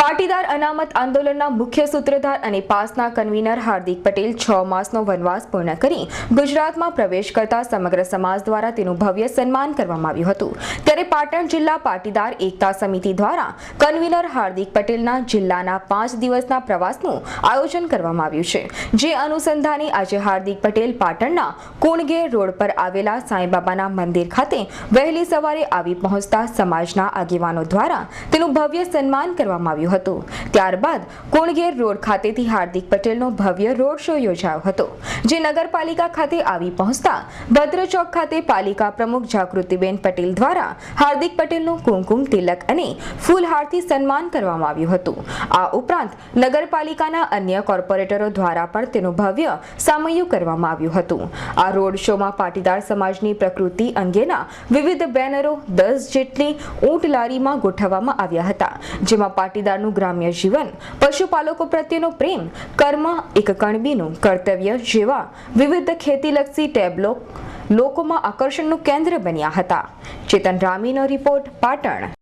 પાટીદાર અનામત આંદોલનના મુખ્ય સૂત્રધાર અને પાસના કન્વીનર હાર્દિક પટેલ છ માસનો વનવાસ પૂર્ણ કરી ગુજરાતમાં પ્રવેશ કરતા સમગ્ર સમાજ દ્વારા તેનું ભવ્ય સન્માન કરવામાં આવ્યું હતું. ત્યારે પાટણ જિલ્લા પાટીદાર એકતા સમિતિ દ્વારા કન્વીનર હાર્દિક પટેલના જિલ્લાના પાંચ દિવસના પ્રવાસનું આયોજન કરવામાં આવ્યું છે. જે અનુસંધાને આજે હાર્દિક પટેલ પાટણના કુણગેર રોડ પર આવેલા સાંઈબાબાના મંદિર ખાતે વહેલી સવારે આવી પહોંચતા સમાજના આગેવાનો દ્વારા તેનું ભવ્ય સન્માન કરવામાં આવ્યું હતું. ત્યારબાદ કુણગેર રોડ ખાતેથી હાર્દિક પટેલનો ભવ્ય રોડ શો યોજાયો હતો, જે નગરપાલિકા ખાતે આવી પહોંચતા ભદ્રચોક ખાતે પાલિકા પ્રમુખ જાગૃતિબેન પટેલ દ્વારા હાર્દિક પટેલનું કુમકુમ તિલક અને ફૂલહારથી સન્માન કરવામાં આવ્યું હતું. આ ઉપરાંત નગરપાલિકાના અન્ય કોર્પોરેટરો દ્વારા પણ તેનું ભવ્ય સામયું કરવામાં આવ્યું હતું. આ રોડ શોમાં પાટીદાર સમાજની પ્રકૃતિ અંગેના વિવિધ બેનરો દસ જેટલી ઊંટ લારીમાં ગોઠવવામાં આવ્યા હતા, જેમાં પાટીદારનું ગ્રામ્ય જીવન, પશુપાલકો પ્રત્યેનો પ્રેમ, કર્મ, એક કણબીનું કર્તવ્ય જેવા વિવિધ ખેતીલક્ષી ટેબલો લોકોમાં આકર્ષણનું કેન્દ્ર બન્યા હતા. ચેતન રામીનો રિપોર્ટ પાટણ.